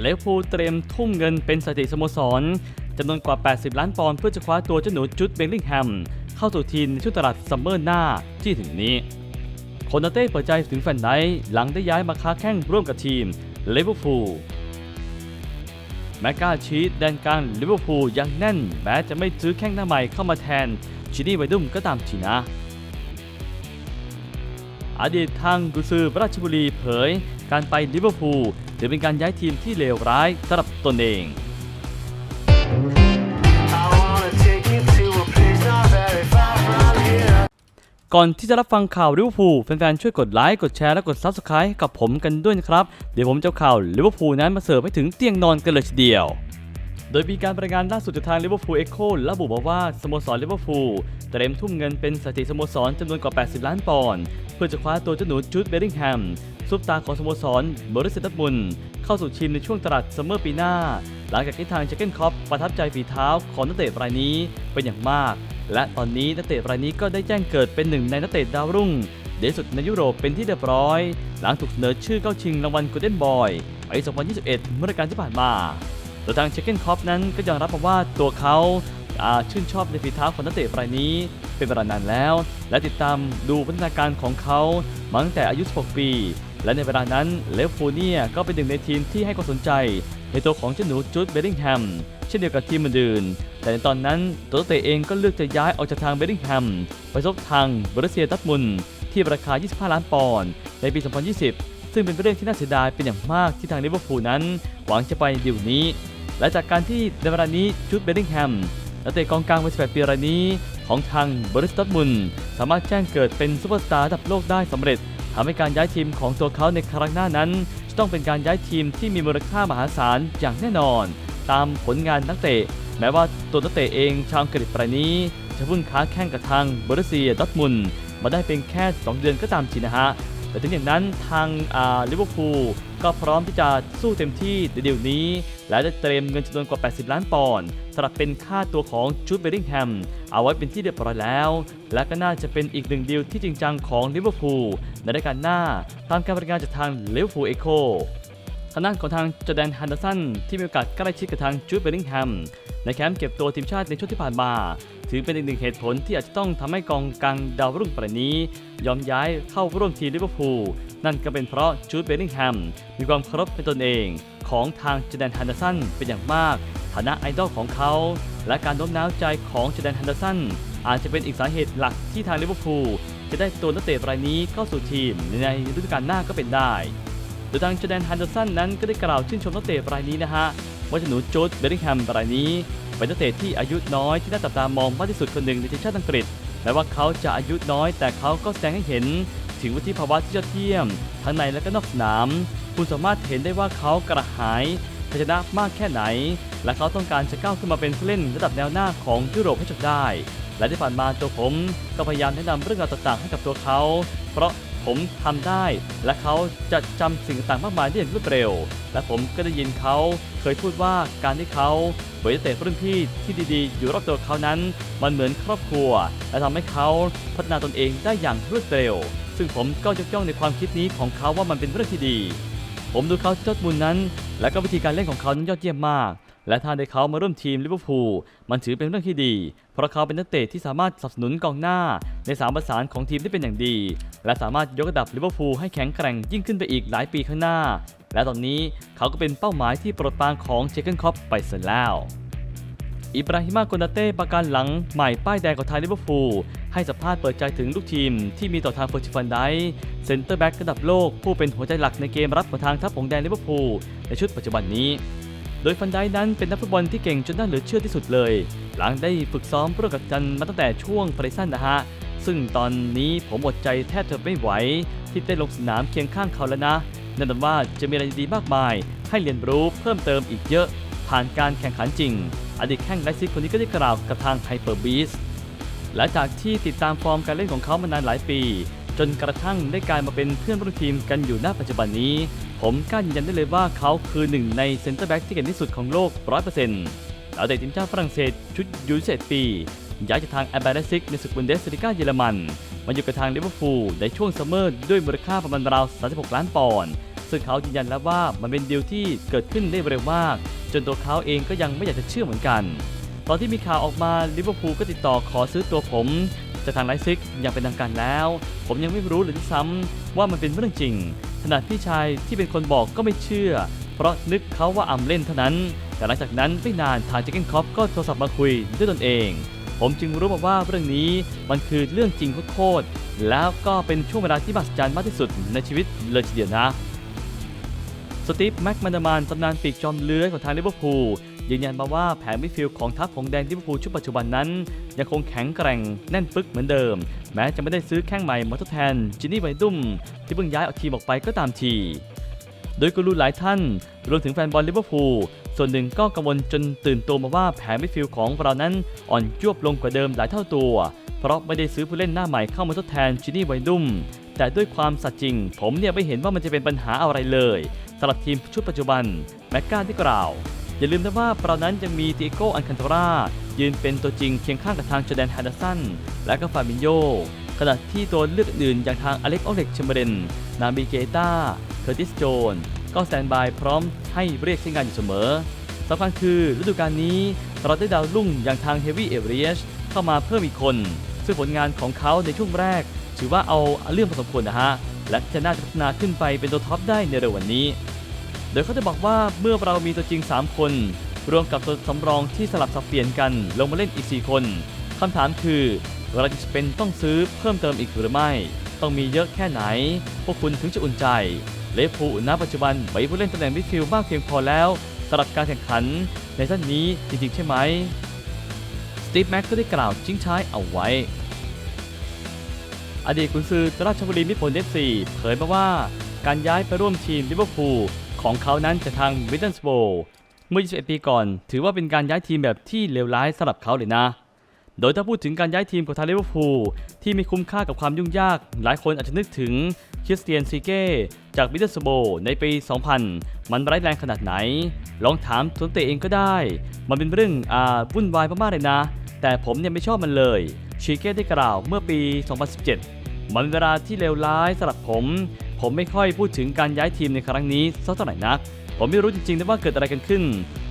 เลวพูเตรียมทุ่มเงินเป็นสถิติสโมสรจำนวนกว่า 80 ล้านปอนด์เพื่อจะคว้าตัวเจ้าหนูจุดเบลลิงแฮม เข้าสู่ทีมในช่วงตลาดซัมเมอร์หน้าที่ถึงนี้โคนาเต้เปิดใจถึงแฟนไนท์หลังได้ย้ายมาค้าแข่งร่วมกับทีมเลเวอร์พูลแมกกาชีตแดนกลางลิเวอร์พูลยังแน่น แม้จะไม่ซื้อแข้งหน้าใหม่เข้ามาแทนชินี่ไวดุมก็ตามทีนะ อดีตทางกุซือราชบุรีเผย การไปลิเวอร์พูลถือเป็นการย้ายทีมที่เลวร้ายสำหรับตนเองก่อนที่จะรับฟังข่าวลิเวอร์พูลแฟนๆช่วยกดไลค์กดแชร์และกด Subscribe กับผมกันด้วยนะครับ เดี๋ยวผมจะเอาข่าวลิเวอร์พูลนั้นมาเสิร์ฟให้ถึงเตียงนอนกันเลยทีเดียว โดยมีการรายงานล่าสุดจากทางลิเวอร์พูลเอ็กโคระบุมาว่าสโมสรลิเวอร์พูลเตรียมทุ่มเงินเป็นสถิติสโมสรจำนวนกว่า 80 ล้านปอนด์เพื่อจะคว้าตัวเจ้าหนูจูดเบลลิงแฮม ซุปตาร์ของสโมสรบริษัทดัตมุนด์เข้าสู่ทีมในช่วงตลาดซัมเมอร์ปีหน้า หลังจากที่ทางเจเกนคอปประทับใจฝีเท้าของนักเตะรายนี้เป็นอย่างมาก และตอนนี้นักเตะรายนี้ก็ได้แจ้งเกิดเป็นหนึ่งในนักเตะดาวรุ่งเด่นสุดในยุโรปเป็นที่เรียบร้อย หลังถูกเสนอชื่อเข้าชิงรางวัล Golden Boy ปี2021 เมื่อการที่ผ่านมาโดยทางเชคเก้นคอปนั้นก็ยอมรับมาว่าตัวเขาอาชื่นชอบในฝีเท้าของนักเตะรายนี้เป็นเวลานานแล้ว และติดตามดูพัฒนาการของเขามาตั้งแต่อายุ 16 ปี และในเวลานั้นเลฟฟูเนียก็เป็นหนึ่งในทีมที่ให้ความสนใจในตัวของเจ้าหนูจูดเบลลิงแฮมเช่นเดียวกับทีมอื่นๆแต่ในตอนนั้นตัวเตะเองก็เลือกจะย้ายออกจากทางเบลลิงแฮมไปซบทางบริเซียดัตมุนที่ราคา 25 ล้านปอนด์ในปี 2020 ซึ่งเป็นเรื่องที่น่าเสียดายเป็นอย่างมากที่ทางลิเวอร์พูลนั้น หวังจะไปดิวนี้ และจากการที่ในเวลานี้จูดเบลลิงแฮมนักเตะกองกลางวัย18ปีรายนี้ของทางบริสตัดมุนสามารถแจ้งเกิดเป็นซูเปอร์สตาร์ระดับโลกได้สำเร็จ ทำให้การย้ายทีมของตัวเขาในครั้งหน้านั้นจะต้องเป็นการย้ายทีมที่มีมูลค่ามหาศาลอย่างแน่นอน ตามผลงานนักเตะ แม้ว่าตัวนักเตะเองชาวอังกฤษรายนี้ จะเพิ่งค้าแข่งกับทางบริเซียดอทมุนมาได้เป็นแค่ 2 เดือนก็ตามทีนะฮะแต่ถึงอย่างนั้นทางอ่าลิเวอร์พูล ก็พร้อมที่จะสู้เต็มที่ในเดี๋ยวนี้ และจะเตรียมเงินจำนวนกว่า 80 ล้านปอนด์สำหรับเป็นค่าตัวของจูดเบริงแฮมเอาไว้เป็นที่เรียบร้อยแล้ว และก็น่าจะเป็นอีกหนึ่งดีลที่จริงจังของลิเวอร์พูลในรายการหน้าตามการรายงานจากทางลิเวอร์พูลเอโค ทางด้านของทางจอแดนฮันเดอร์สันที่มีโอกาสใกล้ชิดกับทางจูดเบลลิงแฮมในแคมป์เก็บตัวทีมชาติในช่วงที่ผ่านมา ถือเป็นอีกหนึ่งเหตุผลที่อาจจะต้องทำให้กองกลางดาวรุ่งประนี้ ยอมย้ายเข้าร่วมทีมลิเวอร์พูลนั่นก็เป็นเพราะจูดเบลลิงแฮมมีความเคารพในตนเอง ของทางจอแดนฮันเดอร์สันเป็นอย่างมาก ฐานะไอดอลของเขา และการโน้มน้าวใจของจอแดนฮันเดอร์สันอาจจะเป็นอีกสาเหตุหลักที่ทางลิเวอร์พูลจะได้ตัวนักเตะรายนี้เข้าสู่ทีมในฤดูกาลหน้าก็เป็นได้ โดยทางจอแดนฮันเดอร์สันนั้นก็ได้กล่าวชื่นชมนักเตะรายนี้นะฮะว่าจะหนูโจดเบลิงแฮมรายนี้เป็นนักเตะที่อายุน้อยที่น่าจับตามองมากที่สุดคนหนึ่งในทีมชาติอังกฤษแม้ว่าเขาจะอายุน้อย แต่เขาก็แสดงให้เห็น ถึงวุฒิภาวะที่ยอดเยี่ยม ทั้งในและก็นอกสนาม คุณสามารถเห็นได้ว่าเขากระหายชัยชนะมากแค่ไหน และเขาต้องการจะก้าวขึ้นมาเป็นผู้เล่นระดับแนวหน้าของยุโรปให้จบได้ และที่ผ่านมาตัวผมก็พยายามแนะนำเรื่องราวต่างๆ ให้กับตัวเขา เพราะ ผมทำได้ และเขาจะจำสิ่งต่างมากมายได้อย่างรวดเร็ว และผมก็ได้ยินเขาเคยพูดว่าการที่เขาเปิเตะรุ่นพี่ที่ดีๆ อยู่รอบตัวเขานั้น มันเหมือนครอบครัว และทำให้เขาพัฒนาตนเองได้อย่างรวดเร็ว ซึ่งผมก็ยกย่องในความคิดนี้ของเขาว่ามันเป็นเรื่องที่ดี ผมดูเขาที่ดมุนนั้น และก็วิธีการเล่นของเขานั้นยอดเยี่ยมมาก และถ้าได้เขามาร่วมทีมลิเวอร์พูลมันถือเป็นเรื่องที่ดี เพราะเขาเป็นนักเตะที่สามารถสนับสนุนกองหน้า ในสามประสานของทีมได้เป็นอย่างดี และสามารถยกระดับลิเวอร์พูลให้แข็งแกร่งยิ่งขึ้นไปอีกหลายปีข้างหน้า และตอนนี้เขาก็เป็นเป้าหมายที่โปรดปรานของเจเกนคอปไปเสียแล้วอิบราฮิมาโกนาเต้ประกันหลังใหม่ป้ายแดงของทางลิเวอร์พูลให้สัมภาษณ์เปิดใจถึงลูกทีมที่มีต่อทางเฟอร์จิฟันไดเซนเตอร์แบ็กระดับโลกผู้เป็นหัวใจหลักในเกมรับของทางทัพของแดนลิเวอร์พูลในชุดปัจจุบันนี้ โดยฟันไดนั้นเป็นนักฟุตบอลที่เก่งจนน่าเหลือเชื่อที่สุดเลย หลังได้ฝึกซ้อมร่วมกับจันมาตั้งแต่ช่วงปริสั้นนะฮะ ซึ่งตอนนี้ผมอดใจแทบจะไม่ไหว ที่ได้ลงสนามเคียงข้างเขาแล้วนะนั่นหมายว่าจะมีอะไรดีมากมาย ให้เรียนรู้เพิ่มเติมอีกเยอะ ผ่านการแข่งขันจริง อดีตแข้งไลซิกคนนี้ก็ได้กล่าวกับทางไฮเปอร์บีสและจากที่ติดตามฟอร์มการเล่นของเขามานานหลายปี จนกระทั่งได้กลายมาเป็นเพื่อนร่วมทีมกันอยู่ณปัจจุบันนี้ ผมกล้ายืนยันได้เลยว่าเขาคือหนึ่งในเซ็นเตอร์แบ็กที่เก่งที่สุดของโลก 100%แล้วแต่ทีมชาติฝรั่งเศสชุดยู21ปีย้ายจากทางแอมบาเดซิกในศึกบุนเดสลิก้าเยอรมัน มาอยู่กับทางลิเวอร์พูลในช่วงซัมเมอร์ด้วยมูลค่าประมาณราว 36 ล้านปอนด์ซึ่งเขายืนยันแล้วว่ามันเป็นดีลที่เกิดขึ้นได้เร็วมาก จนตัวเขาเองก็ยังไม่อยากจะเชื่อเหมือนกัน ตอนที่มีข่าวออกมาลิเวอร์พูลก็ติดต่อขอซื้อตัวผม จากทางไลฟ์ซิกย่างเป็นทางการแล้ว ผมยังไม่รู้เลยที่ซ้ำว่ามันเป็นเรื่องจริง ขนาดพี่ชายที่เป็นคนบอกก็ไม่เชื่อ เพราะนึกเขาว่าอำเล่นเท่านั้น แต่หลังจากนั้นไม่นานทางเจคเกนคอปก็โทรศัพท์มาคุยด้วยตนเอง ผมจึงรู้มาว่าเรื่องนี้มันคือเรื่องจริงโคตรแล้วก็เป็นช่วงเวลาที่มหัศจรรย์มากที่สุดในชีวิตเลยทีเดียวนะสตีฟแม็กมันดามานตำนานปีกจอมเลื้อยของทางลิเวอร์พูล ยืนยันมาว่าแผนมิดฟิลด์ของทัพของแดงลิเวอร์พูลชุดปัจจุบันนั้น ยังคงแข็งแกร่งแน่นปึกเหมือนเดิม แม้จะไม่ได้ซื้อแข้งใหม่มาทดแทนจินนี่ไวดุมที่เพิ่งย้ายออกทีมออกไปก็ตามที โดยกูรูหลายท่านรวมถึงแฟนบอลลิเวอร์พูลส่วนหนึ่งก็กังวลจนตื่นตัวมาว่าแผนมิดฟิลด์ของเรานั้นอ่อนยวบลงกว่าเดิมหลายเท่าตัว เพราะไม่ได้ซื้อผู้เล่นหน้าใหม่เข้ามาทดแทนจินนี่ไวดุมแต่ด้วยความสัตย์จริง ผมเนี่ยไม่เห็นว่ามันจะเป็นปัญหาอะไรเลยสำหรับทีมชุดปัจจุบันแม็กกาที่กล่าว อย่าลืมนะว่าเรานั้นยังมีติโกอันคันตรายืนเป็นตัวจริงเคียงข้างกับทางจอแดนแฮนเดอร์สันและก็ฟาบินโยขณะที่ตัวเลือกอื่นอย่างทางอเล็กออเล็กเชมเบรน นาบิเกตาเคอร์ติสโจน ก็สแตนบายพร้อมให้เรียกใช้งานอยู่เสมอสำคัญคือฤดูกาลนี้เราได้ดาวรุ่งอย่างทางเฮฟวี่เอเรียชเข้ามาเพิ่มอีกคน ซึ่งผลงานของเขาในช่วงแรก ถือว่าเอาเรื่องพอสมควรนะฮะ และจะน่าจะพัฒนาขึ้นไปเป็นตัวท็อปได้ในเร็ววันนี้ ยเขาจะบอกว่าเมื่อเรามีตัวจริง 3 คน รวมกับตัวสำรองที่สลับสับเปลี่ยนกันลงมาเล่นอีก 4 คนคำถามคือเราจะเป็นต้องซื้อเพิ่มเติมอีกหรือไม่ ต้องมีเยอะแค่ไหน พวกคุณถึงจะอุ่นใจ เลฟูณปัจจุบันไม่ผู้เล่นตำแหน่งมิดฟิลด์มากเพียงพอแล้วสำหรับการแข่งขันในท่านนี้จริงๆ ใช่ไหม สตีฟแม็กก็ได้กล่าวทิ้งท้ายเอาไว้ อดีตกุนซือราชบุรีมิตรผลเอฟซีเผยมาว่าการย้ายไปร่วมทีมลิเวอร์พูล ของเขานั้นจะทางวิเทนสโบเมื่อ 21 ปีก่อน ถือว่าเป็นการย้ายทีมแบบที่เลวร้ายสำหรับเขาเลยนะ โดยถ้าพูดถึงการย้ายทีมของทางลิเวอร์พูลที่มีคุ้มค่ากับความยุ่งยาก หลายคนอาจจะนึกถึงคริสเตียนซีเก้จากวิเทนสโบในปี 2000 มันร้ายแรงขนาดไหน ลองถามตัวนักเตะเองก็ได้ มันเป็นเรื่องอ่าวุ่นวายมากๆเลยนะ แต่ผมเนี่ยไม่ชอบมันเลยชีเก้ได้กล่าวเมื่อปี 2017 มันเวลาที่เลวร้ายสำหรับผม ผมไม่ค่อยพูดถึงการย้ายทีมในครั้งนี้สักเท่าไหร่นัก ผมไม่รู้จริงๆนะว่าเกิดอะไรกันขึ้น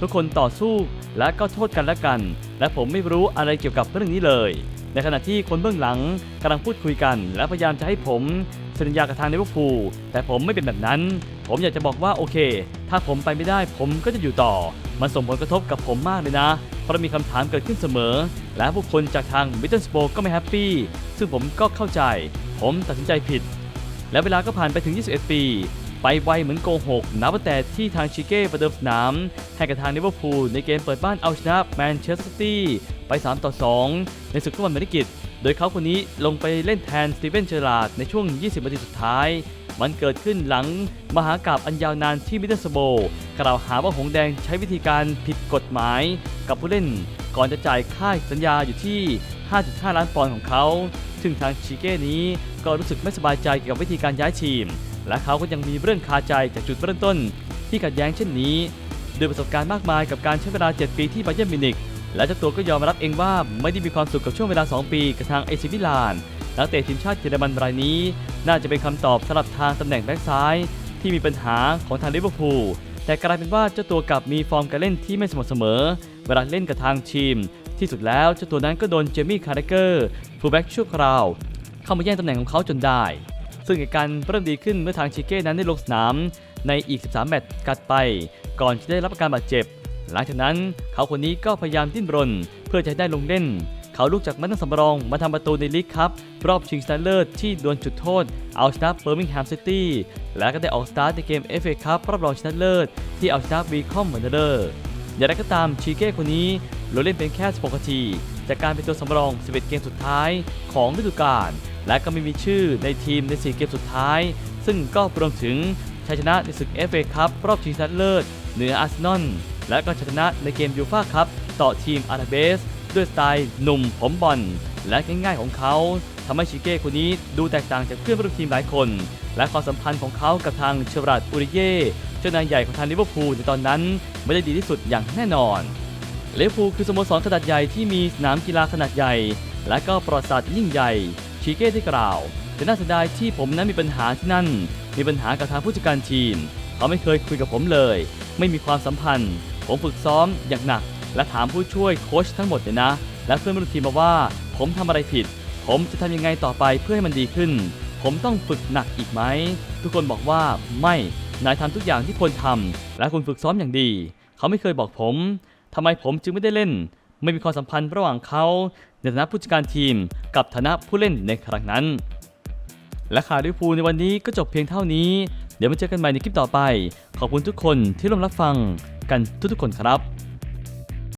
ทุกคนต่อสู้และก็โทษกันและกัน และผมไม่รู้อะไรเกี่ยวกับเรื่องนี้เลย ในขณะที่คนเบื้องหลังกำลังพูดคุยกัน และพยายามจะให้ผมเซ็นสัญญากับทางลิเวอร์พูลแต่ผมไม่เป็นแบบนั้น ผมอยากจะบอกว่าโอเค ถ้าผมไปไม่ได้ผมก็จะอยู่ต่อ มันส่งผลกระทบกับผมมากเลยนะ เพราะมีคำถามเกิดขึ้นเสมอ และผู้คนจากทางวิตเทนสโบก็ไม่แฮปปี้ซึ่งผมก็เข้าใจ ผมตัดสินใจผิด และเวลาก็ผ่านไปถึง 21 ปี ไปไวเหมือนโกหก นับตั้งแต่ที่ทางชิเก้ประเดิมสนาม ให้กับทางลิเวอร์พูลในเกมเปิดบ้านเอาชนะแมนเชสเตอร์ซิตี้ไป 3 ต่อ 2 ในศึกฟุตบอลเมริกิต โดยเขาคนนี้ลงไปเล่นแทนสตีเวนเจอราร์ดในช่วง 20 นาทีสุดท้าย มันเกิดขึ้นหลังมหากราบอันยาวนานที่มิดเดิลสโบกล่าวหาว่าหงแดงใช้วิธีการผิดกฎหมาย กับผู้เล่นก่อนจะจ่ายค่าสัญญาอยู่ที่ 5.5 ล้านปอนด์ของเขา ซึ่งทางชิเก้นี้ ก็รู้สึกไม่สบายใจเกี่ยวกับวิธีการย้ายทีม และเขาก็ยังมีเรื่องคาใจจากจุดเริ่มต้น ที่ขัดแย้งเช่นนี้ด้วยประสบการณ์มากมายกับการใช้เวลา 7 ปีที่บาเยิร์นมิวนิกและเจ้าตัวก็ยอมรับเองว่าไม่ได้มีความสุขกับช่วงเวลา 2 ปีกับทางเอซิมิลานนักเตะทีมชาติเยอรมันรายนี้ น่าจะเป็นคำตอบสำหรับทางตำแหน่งแบ็กซ้าย ที่มีปัญหาของทางลิเวอร์พูลแต่กลายเป็นว่าเจ้าตัวกลับมีฟอร์มการเล่นที่ไม่สม่ำเสมอ เวลาเล่นกับทางทีม ที่สุดแล้วเจ้าตัวนั้นก็โดนเจมี่คาร์เกอร์ฟูลแบ็กชั่วคราว เข้ามาแย่งตำแหน่งของเขาจนได้ ซึ่งเหตุการณ์เริ่มดีขึ้นเมื่อทางชิเก้นั้นได้ลงสนามในอีก 13 แมตช์กัดไป ก่อนจะได้รับการบาดเจ็บ หลังจากนั้นเขาคนนี้ก็พยายามดิ้นรน เพื่อจะได้ลงเล่น เขาลุกจากมาตั้งสำรองมาทำประตูในลีกครับรอบชิงชนะเลิศที่ดวลจุดโทษ เอาชนะเบอร์มิงแฮมซิตี้และก็ได้ออกสตาร์ทในเกม FA ครับรอบรองชนะเลิศที่เอาชนะวีคอมเหมือนเดิมอย่างไรก็ตามชีเก้คนนี้ลงเล่นเป็นแค่16นาที จากการเป็นตัวสำรอง 11 เกมสุดท้ายของฤดูกาล และก็ไม่มีชื่อในทีมใน4เกมสุดท้าย ซึ่งก็รวมถึงชัยชนะในศึก FA ครับรอบชิงชนะเลิศเหนืออาร์เซนอลและก็ชัยชนะในเกมยูฟ่าครับต่อทีมอาราเบส ด้วยสไตล์หนุ่มผมบอลและง่ายๆของเขาทำให้ชิเก้คนนี้ดูแตกต่างจากเพื่อนร่วมทีมหลายคน และความสัมพันธ์ของเขากับทางเชวราดอูริเย่เจ้านายใหญ่ของทางลิเวอร์พูลในตอนนั้นไม่ได้ดีที่สุดอย่างแน่นอนลิเวอร์พูลคือสโมสรขนาดใหญ่ที่มีสนามกีฬาขนาดใหญ่ และก็ประวัติศาสตร์ยิ่งใหญ่ ชีเก้ได้กล่าวแต่น่าเสียดายที่ผมนั้นมีปัญหาที่นั่น มีปัญหากับทางผู้จัดการทีม เขาไม่เคยคุยกับผมเลย ไม่มีความสัมพันธ์ ผมฝึกซ้อมอย่างหนัก และถามผู้ช่วยโค้ชทั้งหมดเลยนะ และเพื่อนร่วมทีมมาว่า ผมทำอะไรผิด ผมจะทำยังไงต่อไปเพื่อให้มันดีขึ้น ผมต้องฝึกหนักอีกไหม ทุกคนบอกว่าไม่ นายทำทุกอย่างที่ควรทำและคุณฝึกซ้อมอย่างดี เขาไม่เคยบอกผมทำไมผมจึงไม่ได้เล่น ไม่มีความสัมพันธ์ระหว่างเขา ในฐานะผู้จัดการทีมกับฐานะผู้เล่นในครั้งนั้น และข่าวลิเวอร์พูลในวันนี้ก็จบเพียงเท่านี้ เดี๋ยวมาเจอกันใหม่ในคลิปต่อไป ขอบคุณทุกคนที่ร่วมรับฟังกันทุกๆคนครับ